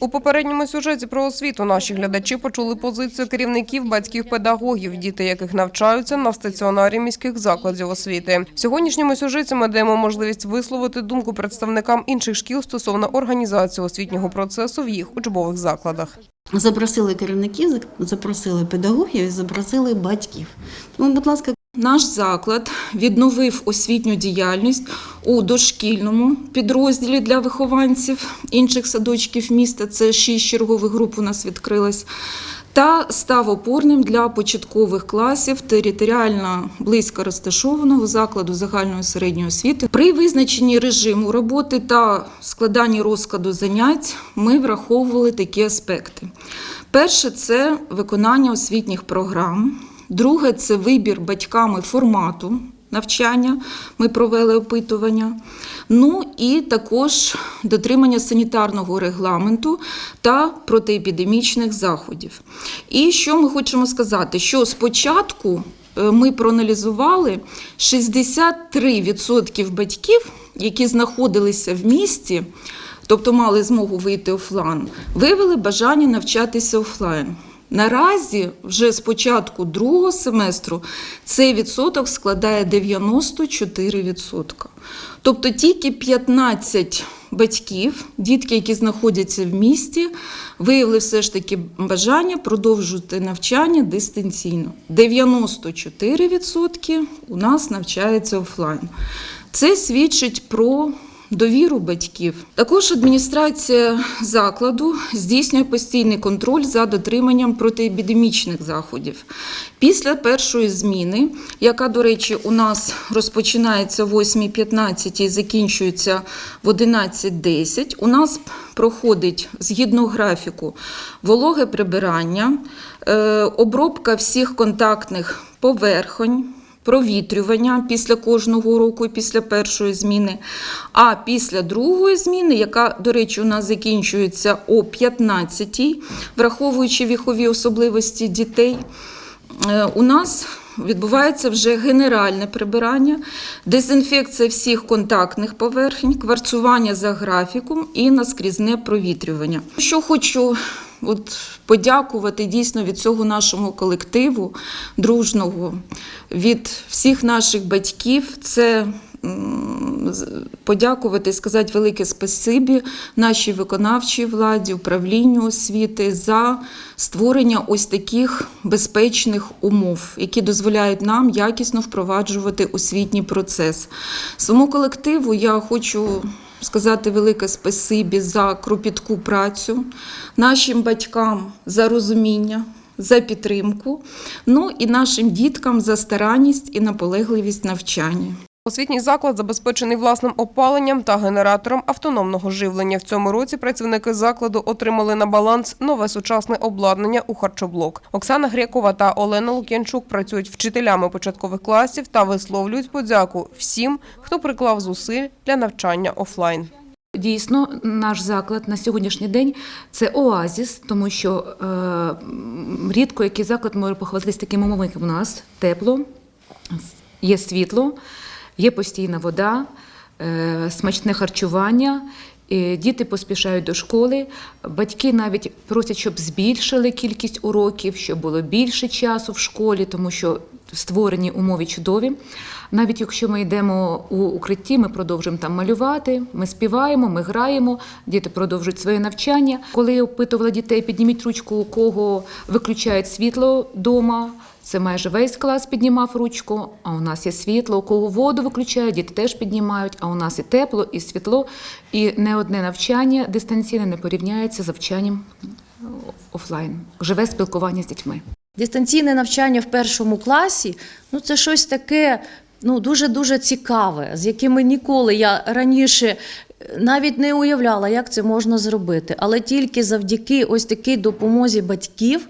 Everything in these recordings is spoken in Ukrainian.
У попередньому сюжеті про освіту наші глядачі почули позицію керівників, батьків, педагогів, діти яких навчаються на стаціонарі міських закладів освіти. В сьогоднішньому сюжеті ми даємо можливість висловити думку представникам інших шкіл стосовно організації освітнього процесу в їх учбових закладах. Запросили керівників, запросили педагогів запросили батьків. Тому, будь ласка, Наш заклад відновив освітню діяльність у дошкільному підрозділі для вихованців інших садочків міста. Це шість чергових груп у нас відкрилось. Та став опорним для початкових класів територіально близько розташованого закладу загальної середньої освіти. При визначенні режиму роботи та складанні розкладу занять ми враховували такі аспекти. Перше це виконання освітніх програм. Друге це вибір батьками формату навчання. Ми провели опитування. Ну і також дотримання санітарного регламенту та протиепідемічних заходів. І що ми хочемо сказати? Що спочатку е, ми проаналізували 63% батьків, які знаходилися в місті, тобто мали змогу вийти офлайн, виявили бажання навчатися офлайн. Наразі, вже з початку другого семестру, цей відсоток складає 94%. Тобто тільки 15 батьків, дітки, які знаходяться в місті, виявили все ж таки бажання продовжувати навчання дистанційно. 94% у нас навчається офлайн. Це свідчить про довіру батьків. Також адміністрація закладу здійснює постійний контроль за дотриманням протиепідемічних заходів. Після першої зміни, яка, до речі, у нас розпочинається в 8.15 і закінчується в 11.10, у нас проходить згідно графіку вологе прибирання, е, обробка всіх контактних поверхонь провітрювання після кожного уроку і після першої зміни. А після другої зміни, яка, до речі, у нас закінчується о 15-й, враховуючи вікові особливості дітей, е, у нас відбувається вже генеральне прибирання, дезінфекція всіх контактних поверхень, кварцування за графіком і наскрізне провітрювання. Що хочу от подякувати дійсно від цього нашому колективу дружного, від всіх наших батьків. Це подякувати і сказати велике спасибі нашій виконавчій владі, управлінню освіти за створення ось таких безпечних умов, які дозволяють нам якісно впроваджувати освітній процес. Своєму колективу я хочу сказати велике спасибі за кропітку працю, нашим батькам за розуміння. За підтримку, ну і нашим діткам за старанність і наполегливість навчання. Освітній заклад забезпечений власним опаленням та генератором автономного живлення. В цьому році працівники закладу отримали на баланс нове сучасне обладнання у харчоблок. Оксана Грякова та Олена Лук'янчук працюють вчителями початкових класів та висловлюють подяку всім, хто приклав зусиль для навчання офлайн. Дійсно, наш заклад на сьогоднішній день це оазіс, тому що е, рідко який заклад може похвалитися таким умовами, як у нас тепло, є світло, є постійна вода, е, смачне харчування. Діти поспішають до школи. Батьки навіть просять, щоб збільшили кількість уроків, щоб було більше часу в школі, тому що створені умови чудові. Навіть якщо ми йдемо у укритті, ми продовжуємо там малювати, ми співаємо, ми граємо, діти продовжують своє навчання. Коли я опитувала дітей, підніміть ручку, у кого виключають світло вдома. Це майже весь клас піднімав ручку. А у нас є світло, у кого воду виключають, діти теж піднімають. А у нас і тепло, і світло, і не одне навчання дистанційне не порівняється з навчанням офлайн. Живе спілкування з дітьми. Дистанційне навчання в першому класі ну це щось таке ну дуже дуже цікаве, з якими ніколи я раніше е, навіть не уявляла, як це можна зробити. Але тільки завдяки ось такій допомозі батьків.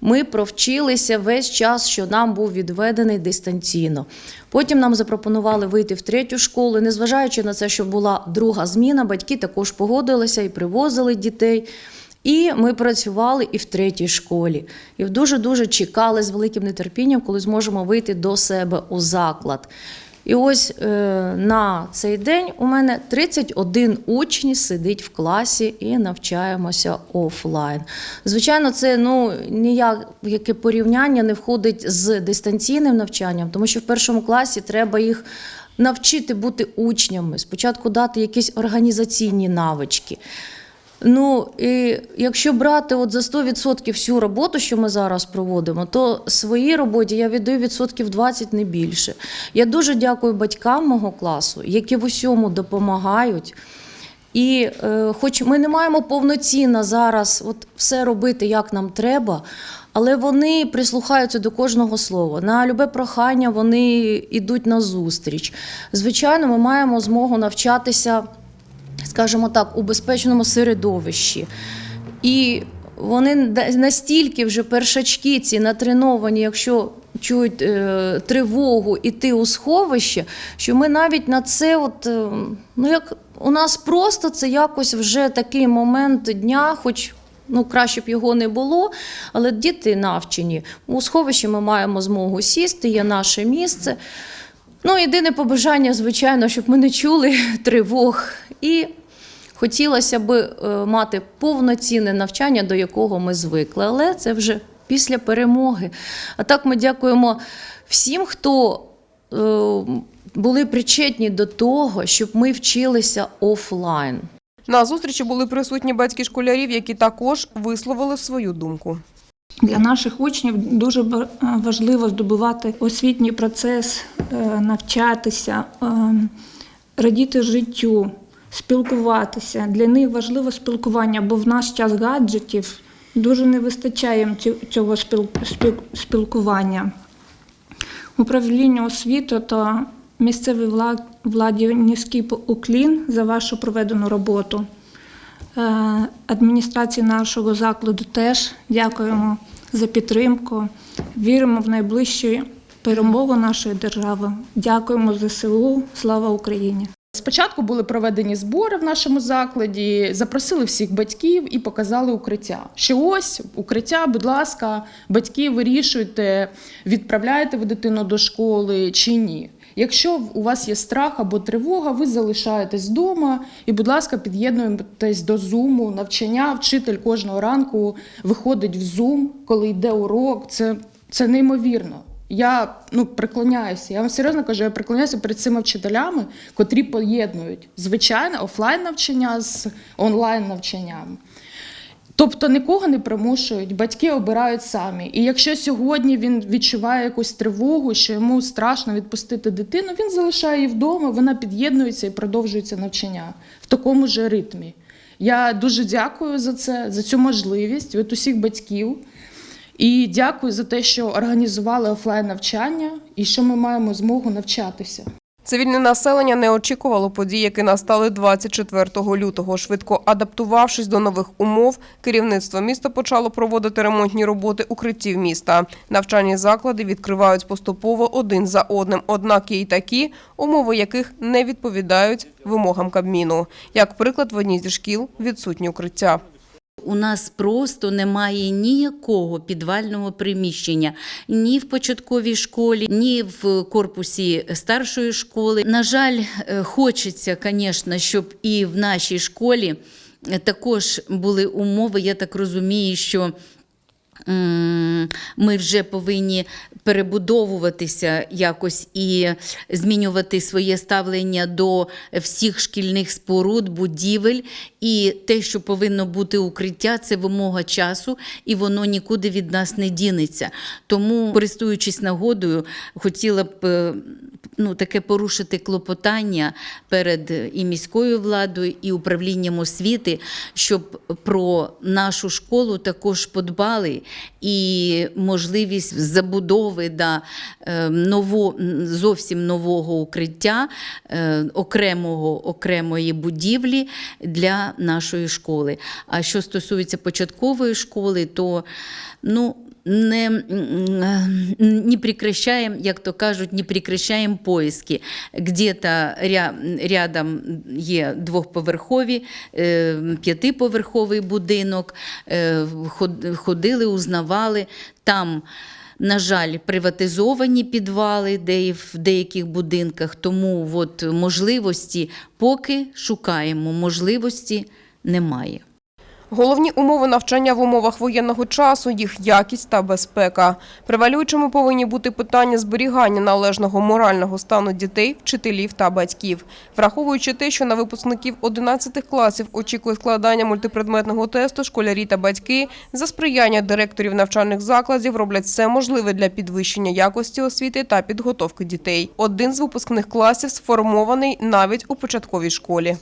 Ми провчилися весь час, що нам був відведений дистанційно. Потім нам запропонували вийти в третю школу. Незважаючи на це, що була друга зміна, батьки також погодилися і привозили дітей. І ми працювали і в третій школі. І дуже дуже чекали з великим нетерпінням, коли зможемо вийти до себе у заклад. І ось е, на цей день у мене 31 учні сидить в класі і навчаємося офлайн. Звичайно, це ну ніяке порівняння не входить з дистанційним навчанням, тому що в першому класі треба їх навчити бути учнями, спочатку дати якісь організаційні навички. Ну, і якщо брати от за 100% всю роботу, що ми зараз проводимо, то своїй роботі я віддаю відсотків 20 не більше. Я дуже дякую батькам мого класу, які в усьому допомагають. І е, хоч ми не маємо повноцінно зараз от все робити, як нам треба, але вони прислухаються до кожного слова. На любе прохання вони йдуть на зустріч. Звичайно, ми маємо змогу навчатися скажімо так, у безпечному середовищі. І вони настільки вже першачки ці натреновані, якщо чують е, тривогу іти у сховище, що ми навіть на це, от, е, ну як у нас просто це якось вже такий момент дня, хоч. Ну, краще б його не було, але діти навчені. У сховищі ми маємо змогу сісти, є наше місце. Ну, єдине побажання, звичайно, щоб ми не чули тривог. І хотілося б е, мати повноцінне навчання, до якого ми звикли. Але це вже після перемоги. А так ми дякуємо всім, хто е, були причетні до того, щоб ми вчилися офлайн. На зустрічі були присутні батьки школярів, які також висловили свою думку. Для наших учнів дуже е, важливо здобувати освітній процес, навчатися, радіти життю, спілкуватися. Для них важливо спілкування, бо в наш час гаджетів дуже не вистачає цього спіл- спіл- спілкування. Управління освіти та місцевій владі низький уклін за вашу проведену роботу. Е, Адміністрації нашого закладу теж дякуємо за підтримку. Віримо в найближчу перемогу нашої держави. Дякуємо ЗСУ. Слава Україні! Спочатку були проведені збори в нашому закладі, запросили всіх батьків і показали укриття. Що ось укриття, будь ласка, батьки вирішуйте, відправляєте ви дитину до школи чи ні. Якщо у вас є страх або тривога, ви залишаєтесь вдома і, будь ласка, під'єднуєтесь до зуму, навчання. Вчитель кожного ранку виходить в зум, коли йде урок. Це, це неймовірно. Я ну преклоняюся. Я вам серйозно кажу, я преклоняюся перед цими вчителями, котрі поєднують звичайне офлайн навчання з онлайн навчанням. Тобто нікого не примушують, батьки обирають самі. І якщо сьогодні він відчуває якусь тривогу, що йому страшно відпустити дитину, він залишає її вдома, вона під'єднується і продовжується навчання в такому ж ритмі. Я дуже дякую за це, за цю можливість від усіх батьків. І дякую за те, що організували офлайн навчання і що ми маємо змогу навчатися. Цивільне населення не очікувало подій, які настали 24 лютого. Швидко адаптувавшись до нових умов, керівництво міста почало проводити ремонтні роботи укриттів міста. Навчальні заклади відкривають поступово один за одним. Однак є й такі, умови яких не відповідають вимогам Кабміну. Як приклад, в одній зі шкіл відсутні укриття. У нас просто немає ніякого підвального приміщення ні в початковій школі, ні в корпусі старшої школи. На жаль, е, хочеться, звісно, щоб і в нашій школі е, також були умови. Я так розумію, що ми вже повинні перебудовуватися якось і змінювати своє ставлення до всіх шкільних споруд, будівель. І те, що повинно бути укриття, це вимога часу, і воно нікуди від нас не дінеться. Тому, користуючись нагодою, хотіла б е, ну, таке порушити клопотання перед і міською владою, і управлінням освіти, щоб про нашу школу також подбали і можливість забудови да, е, ново, зовсім нового укриття, е, окремого, окремої будівлі для нашої школи. А що стосується початкової школи, то ну, не, не прекращаем, як то кажуть, не прекращаем поиски. Где-то ря- рядом є двохповерхові, е, п'ятиповерховий будинок, ходили, узнавали. Там на жаль, приватизовані підвали, де в деяких будинках. Тому от можливості поки шукаємо, можливості немає. Головні умови навчання в умовах воєнного часу, їх якість та безпека. Превалюючими повинні бути питання зберігання належного морального стану дітей, вчителів та батьків. Враховуючи те, що на випускників 11 класів очікує складання мультипредметного тесту, школярі та батьки за сприяння директорів навчальних закладів роблять все можливе для підвищення якості освіти та підготовки дітей. Один з випускних класів сформований навіть у початковій школі.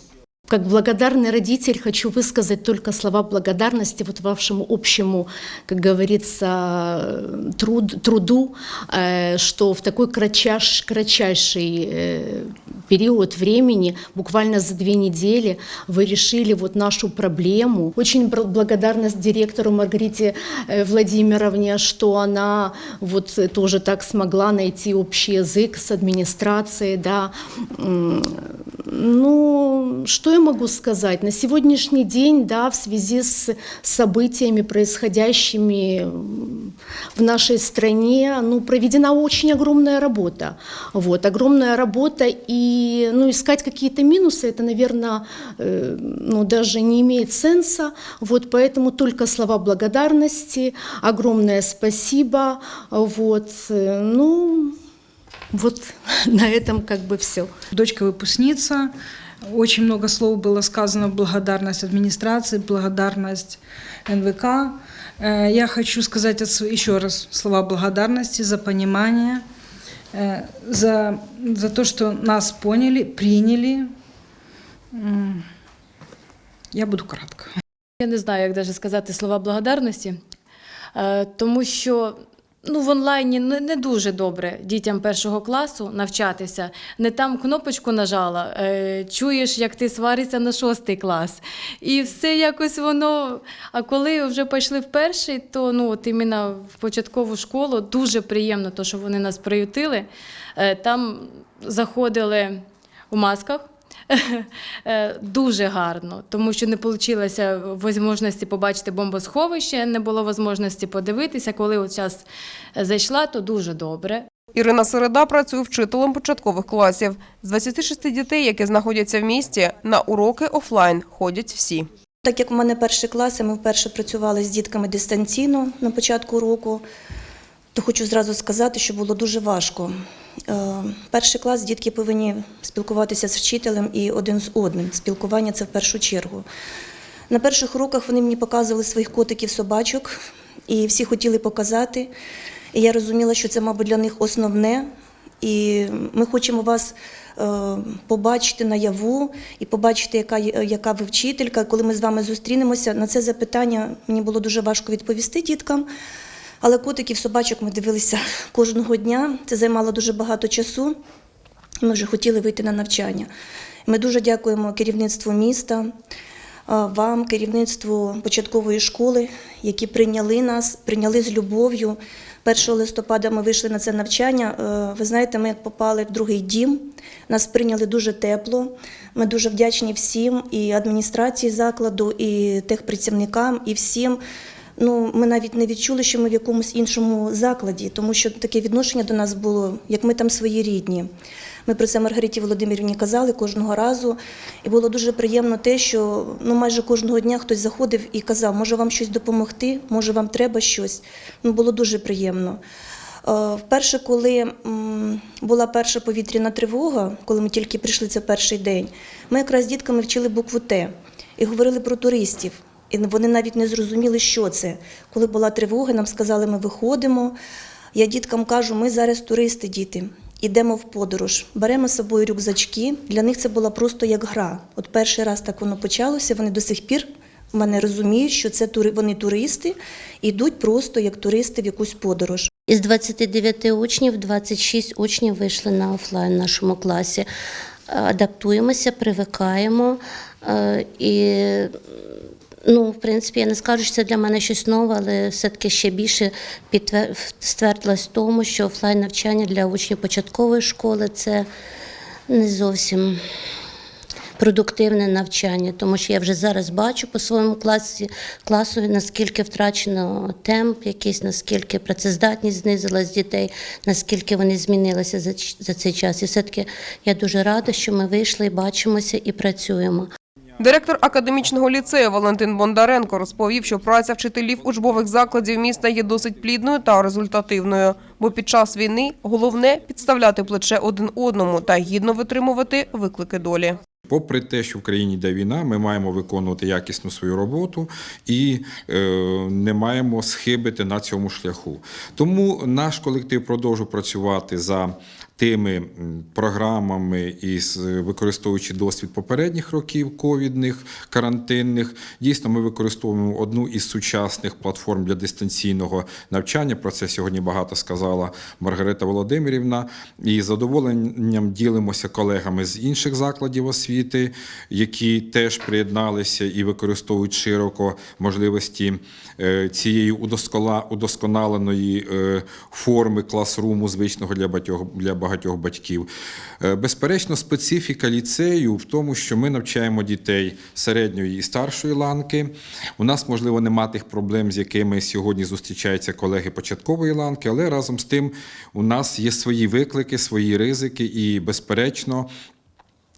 Как благодарный родитель хочу высказать только слова благодарности вот вашему общему, как говорится, труд, труду, э, что в такой кратчайш, кратчайший э, период времени, буквально за две недели, вы решили вот нашу проблему. Очень благодарность директору Маргарите э, Владимировне, что она вот тоже так смогла найти общий язык с администрацией, да. М, Ну, что я могу сказать? На сегодняшний день, да, в связи с событиями, происходящими м, в нашей стране, ну, проведена очень огромная работа. Вот, огромная работа, и, ну, искать какие-то минусы, это, наверное, э, ну, даже не имеет сенса. Вот, поэтому только слова благодарности, огромное спасибо. Вот, э, ну, вот на этом как бы все. Дочка выпускница. Очень много слов было сказано, благодарность администрации, благодарность НВК. Э, Я хочу сказать еще раз слова благодарности за понимание, э, за, за то, что нас поняли, приняли. Я буду кратко. Я не знаю, як даже сказати слова благодарності, тому що ну, в онлайні не, не дуже добре дітям першого класу навчатися. Не там кнопочку нажала, е, чуєш, як ти сваришся на шостий клас. І все якось воно. А коли вже пішли в перший, то ну, от іменно в початкову школу дуже приємно, то, що вони нас приютили. Е, Там заходили у масках. Е, Дуже гарно, тому що не вийшло можливості побачити бомбосховище, не було можливості подивитися. Коли от час зайшла, то дуже добре. Ірина Середа працює вчителем початкових класів. З 26 дітей, які знаходяться в місті, на уроки офлайн ходять всі. Так як у мене перший клас, і ми вперше працювали з дітками дистанційно на початку року, то хочу зразу сказати, що було дуже важко. Е, Перший клас дітки повинні спілкуватися з вчителем і один з одним. Спілкування це в першу чергу. На перших уроках вони мені показували своїх котиків, собачок, і всі хотіли показати. І я розуміла, що це, мабуть, для них основне. І ми хочемо вас е, побачити наяву і побачити, яка, яка ви вчителька. Коли ми з вами зустрінемося, на це запитання мені було дуже важко відповісти діткам. Але котиків, собачок ми дивилися кожного дня. Це займало дуже багато часу. Ми вже хотіли вийти на навчання. Ми дуже дякуємо керівництву міста, вам, керівництву початкової школи, які прийняли нас, прийняли з любов'ю. 1 листопада ми вийшли на це навчання. Е, Ви знаєте, ми як попали в другий дім, нас прийняли дуже тепло. Ми дуже вдячні всім і адміністрації закладу, і техпрацівникам, і всім. Ну, ми навіть не відчули, що ми в якомусь іншому закладі, тому що таке відношення до нас було, як ми там свої рідні. Ми про це Маргариті Володимирівні казали кожного разу. І було дуже приємно те, що ну, майже кожного дня хтось заходив і казав, може вам щось допомогти, може вам треба щось. Ну, було дуже приємно. Е, Вперше, коли була перша повітряна тривога, коли ми тільки прийшли це перший день, ми якраз з дітками вчили букву Т і говорили про туристів. І вони навіть не зрозуміли, що це. Коли була тривога, нам сказали, ми виходимо. Я діткам кажу, ми зараз туристи, діти. Йдемо в подорож, беремо з собою рюкзачки. Для них це була просто як гра. От перший раз так воно почалося. Вони до сих пір в мене розуміють, що це тури, вони туристи, йдуть просто як туристи в якусь подорож. Із 29 учнів 26 учнів вийшли на офлайн в нашому класі. Адаптуємося, привикаємо. е, І, ну, в принципі, я не скажу, що це для мене щось нове, але все-таки ще більше підтвер- ствердилась в тому, що офлайн навчання для учнів початкової школи це не зовсім продуктивне навчання, тому що я вже зараз бачу по своєму класі класу, наскільки втрачено темп, якийсь наскільки працездатність знизилась дітей, наскільки вони змінилися за, за цей час. І все-таки я дуже рада, що ми вийшли і бачимося і працюємо. Директор академічного ліцею Валентин Бондаренко розповів, що праця вчителів учбових закладів міста є досить плідною та результативною. Бо під час війни головне підставляти плече один одному та гідно витримувати виклики долі. Попри те, що в країні йде війна, ми маємо виконувати якісно свою роботу і е, не маємо схибити на цьому шляху. Тому наш колектив продовжує працювати за тими програмами і використовуючи досвід попередніх років ковідних, карантинних. Дійсно, ми використовуємо одну із сучасних платформ для дистанційного навчання. Про це сьогодні багато сказала Маргарита Володимирівна. І з задоволенням ділимося колегами з інших закладів освіти, які теж приєдналися і використовують широко можливості е, цієї удосконаленої е, форми класруму, звичного для багатьох, для багатьох батьків. Е, Безперечно, специфіка ліцею в тому, що ми навчаємо дітей середньої і старшої ланки. У нас, можливо, нема тих проблем, з якими сьогодні зустрічаються колеги початкової ланки, але разом з тим у нас є свої виклики, свої ризики, і, безперечно,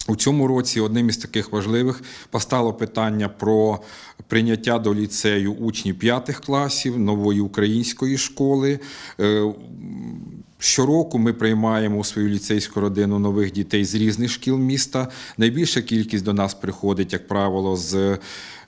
у цьому році одним із таких важливих постало питання про прийняття до ліцею учнів п'ятих класів нової української школи. Е, Щороку ми приймаємо у свою ліцейську родину нових дітей з різних шкіл міста. Найбільша кількість до нас приходить, як правило, з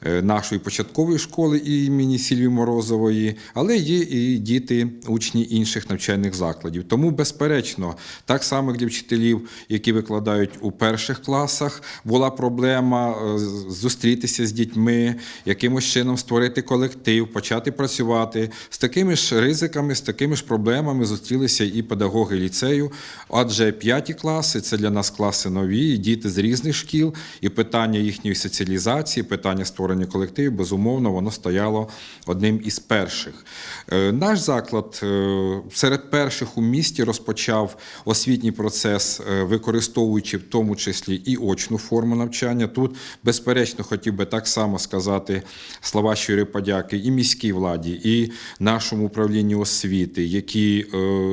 нашої початкової школи імені Сільвії Морозової, але є і діти, учні інших навчальних закладів. Тому, безперечно, так само для вчителів, які викладають у перших класах, була проблема е, зустрітися з дітьми, якимось чином створити колектив, почати працювати. З такими ж ризиками, з такими ж проблемами зустрілися і педагоги ліцею. Адже п'яті класи це для нас класи нові, діти з різних шкіл, і питання їхньої соціалізації, питання створення колективів, безумовно, воно стояло одним із перших. Е, Наш заклад е, серед перших у місті розпочав освітній процес, е, використовуючи в тому числі і очну форму навчання. Тут, безперечно, хотів би так само сказати слова щирої подяки і міській владі, і нашому управлінню освіти, які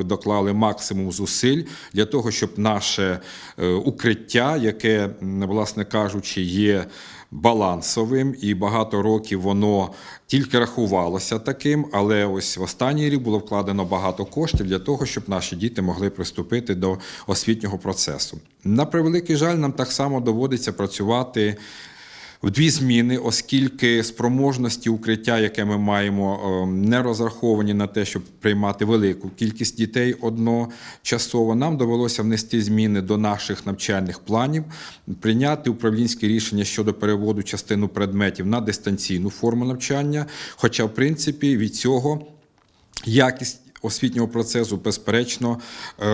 доклали максимум зусиль для того, щоб наше укриття, яке, власне кажучи, є балансовим, і багато років воно тільки рахувалося таким, але ось в останній рік було вкладено багато коштів для того, щоб наші діти могли приступити до освітнього процесу. На превеликий жаль, нам так само доводиться працювати. В дві зміни, оскільки спроможності укриття, яке ми маємо, е, не розраховані на те, щоб приймати велику кількість дітей одночасово, нам довелося внести зміни до наших навчальних планів, прийняти управлінське рішення щодо переводу частину предметів на дистанційну форму навчання. Хоча, в принципі, від цього якість освітнього процесу, безперечно, е,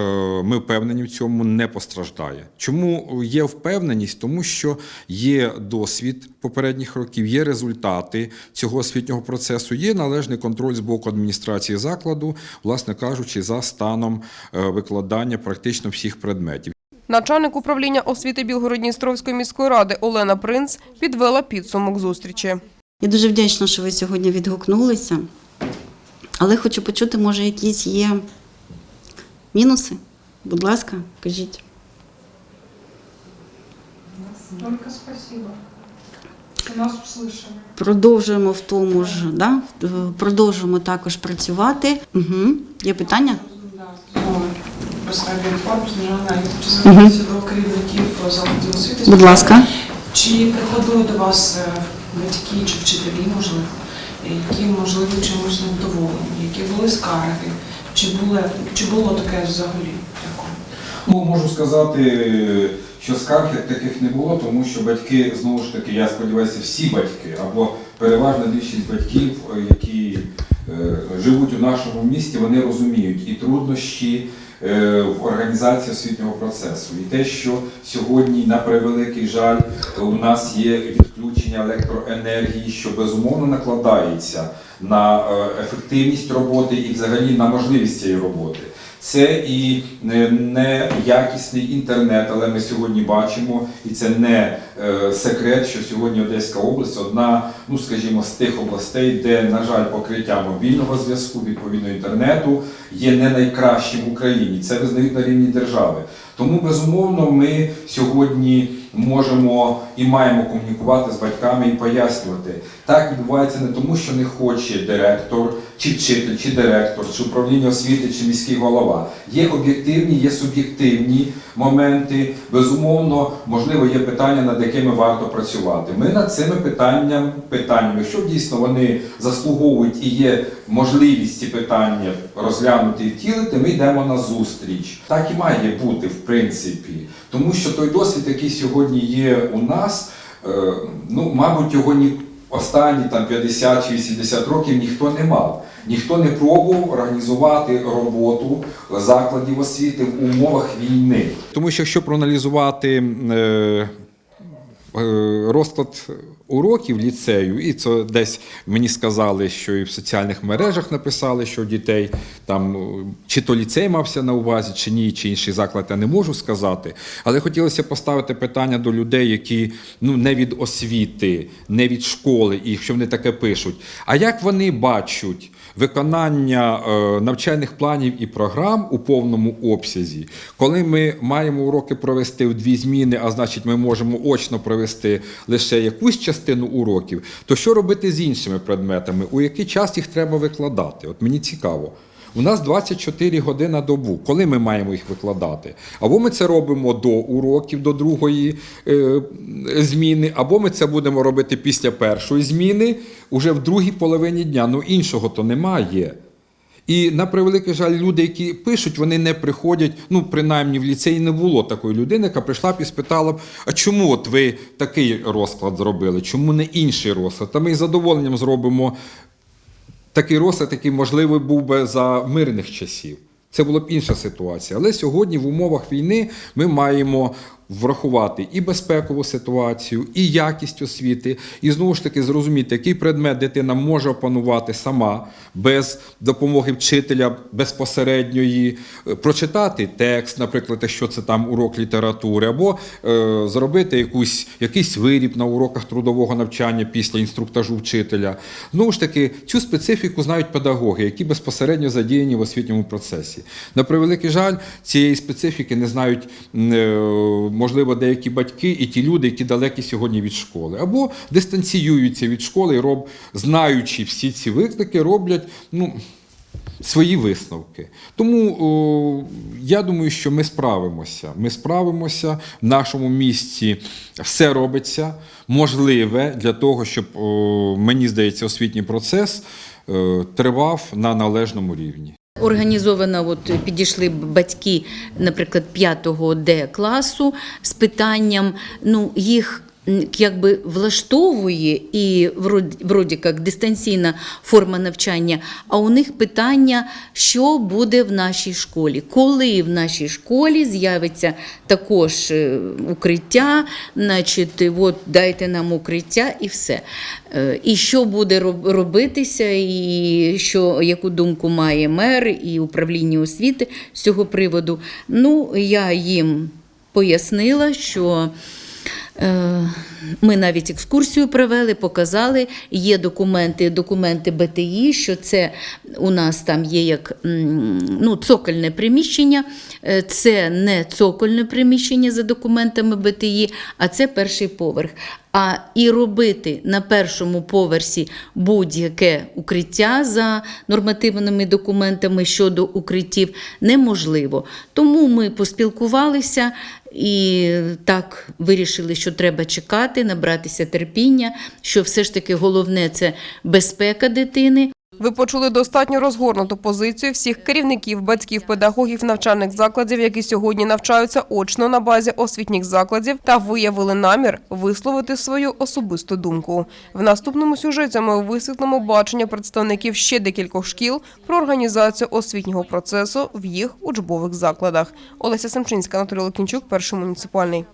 ми впевнені в цьому не постраждає. Чому є впевненість? Тому що є досвід попередніх років, є результати цього освітнього процесу, є належний контроль з боку адміністрації закладу, власне кажучи, за станом е, викладання практично всіх предметів. Начальник управління освіти Білгород-Дністровської міської ради Олена Принц підвела підсумок зустрічі. Я дуже вдячна, що ви сьогодні відгукнулися. Але хочу почути, може, якісь є мінуси. Будь ласка, кажіть. Только спасибо. Нас услышали. Продовжуємо в тому ж, да? продовжуємо також працювати. Угу. Є питання? Освіти. Будь ласка. Чи приходили до вас е, батьки чи вчителі, можливо, які, можливо, чимось невдоволені, які були скарги? Чи, були, чи було таке взагалі? Ну, можу сказати, що скарг таких не було, тому що батьки, знову ж таки, я сподіваюся, всі батьки або переважна більшість батьків, які е, живуть у нашому місті, вони розуміють і труднощі в організації освітнього процесу. І те, що сьогодні, на превеликий жаль, у нас є відключення електроенергії, що безумовно накладається на е, ефективність роботи і взагалі на можливість цієї роботи. Це і не- неякісний інтернет, але ми сьогодні бачимо, і це не е, секрет, що сьогодні Одеська область одна, ну скажімо, з тих областей, де, на жаль, покриття мобільного зв'язку, відповідно інтернету, є не найкращим в Україні. Це визнають на рівні держави. Тому, безумовно, ми сьогодні можемо і маємо комунікувати з батьками і пояснювати. Так відбувається не тому, що не хоче директор, чи вчитель, чи директор, чи управління освіти, чи міський голова. Є об'єктивні, є суб'єктивні моменти. Безумовно, можливо, є питання, над якими варто працювати. Ми над цими питанням, питаннями, якщо дійсно вони заслуговують і є можливість ці питання розглянути і втілити, ми йдемо на зустріч. Так і має бути, в принципі. Тому що той досвід, який сьогодні є у нас, е, ну, мабуть, його ні останні там 50 чи 80 років ніхто не мав. Ніхто не пробував організувати роботу закладів освіти в умовах війни. Тому що якщо проаналізувати е, розклад уроків ліцею, і це десь мені сказали, що і в соціальних мережах написали, що дітей там е, чи то ліцей мався на увазі, чи ні, чи інший заклад, я не можу сказати. Але хотілося поставити питання до людей, які ну не від освіти, не від школи, і якщо вони таке пишуть. А як вони бачать виконання е, навчальних планів і програм у повному обсязі, коли ми маємо уроки провести в дві зміни, а значить, ми можемо очно провести лише якусь частину уроків, то що робити з іншими предметами, у який час їх треба викладати? От мені цікаво. У нас 24 години добу. Коли ми маємо їх викладати? Або ми це робимо до уроків, до другої е, зміни, або ми це будемо робити після першої зміни, уже в другій половині дня. Ну іншого то немає. І на превеликий жаль, люди, які пишуть, вони не приходять. Ну, принаймні в ліцеї не було такої людини, яка прийшла б і спитала б, а чому от ви такий розклад зробили? Чому не інший розклад? Та ми із задоволенням зробимо такий розклад, який можливий був би за мирних часів. Це була б інша ситуація. Але сьогодні в умовах війни ми маємо врахувати і безпекову ситуацію, і якість освіти, і знову ж таки зрозуміти, який предмет дитина може опанувати сама без допомоги вчителя безпосередньої, е, прочитати текст, наприклад, якщо це там урок літератури, або е, зробити якусь, якийсь виріб на уроках трудового навчання після інструктажу вчителя. Знову ж таки, цю специфіку знають педагоги, які безпосередньо задіяні в освітньому процесі. На превеликий жаль, цієї специфіки не знають, е, можливо, деякі батьки і ті люди, які далекі сьогодні від школи, або дистанціюються від школи роб, знаючи всі ці виклики, роблять ну, свої висновки. Тому о, я думаю, що ми справимося. Ми справимося в нашому місті. Все робиться можливе для того, щоб о, мені здається, освітній процес е, тривав на належному рівні. Організовано, от підійшли батьки, наприклад, 5 Д класу з питанням, ну, їх якби влаштовує і вроді, як дистанційна форма навчання, а у них питання, що буде в нашій школі, коли в нашій школі з'явиться також е, укриття, значить, от дайте нам укриття і все. Е, І що буде робитися, і що, яку думку має мер і управління освіти з цього приводу. Ну, я їм пояснила, що. Е, Ми навіть екскурсію провели, показали. Є документи, документи БТІ, що це у нас там є як ну, цокольне приміщення. Е, Це не цокольне приміщення за документами БТІ, а це перший поверх. А і робити на першому поверсі будь-яке укриття за нормативними документами щодо укриттів неможливо. Тому ми поспілкувалися і так вирішили, що треба чекати, набратися терпіння, що все ж таки головне це безпека дитини. Ви почули достатньо розгорнуту позицію всіх керівників, батьків, педагогів навчальних закладів, які сьогодні навчаються очно на базі освітніх закладів, та виявили намір висловити свою особисту думку. В наступному сюжеті ми висвітлимо бачення представників ще декількох шкіл про організацію освітнього процесу в їх учбових закладах. Олеся Семчинська, Анатолій Лукінчук, перший муніципальний.